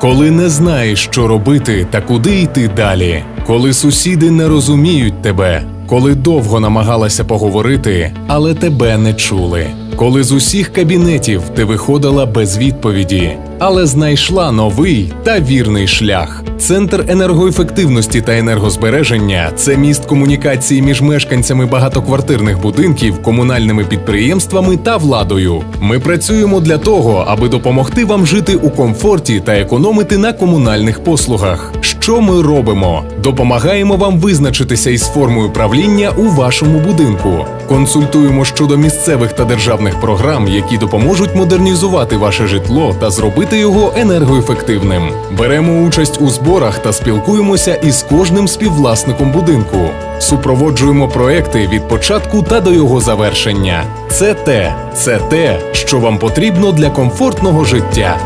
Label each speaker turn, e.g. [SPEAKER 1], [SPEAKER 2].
[SPEAKER 1] коли не знаєш, що робити та куди йти далі, коли сусіди не розуміють тебе, коли довго намагалася поговорити, але тебе не чули, коли з усіх кабінетів ти виходила без відповіді, але знайшла новий та вірний шлях. Центр енергоефективності та енергозбереження це міст комунікації між мешканцями багатоквартирних будинків, комунальними підприємствами та владою. Ми працюємо для того, аби допомогти вам жити у комфорті та економити на комунальних послугах. Що ми робимо? Допомагаємо вам визначитися із формою правління у вашому будинку. Консультуємо щодо місцевих та державних програм, які допоможуть модернізувати ваше житло та зробити його енергоефективним. Беремо участь у зборах та спілкуємося із кожним співвласником будинку. Супроводжуємо проекти від початку та до його завершення. Це те, це те, що вам потрібно для комфортного життя.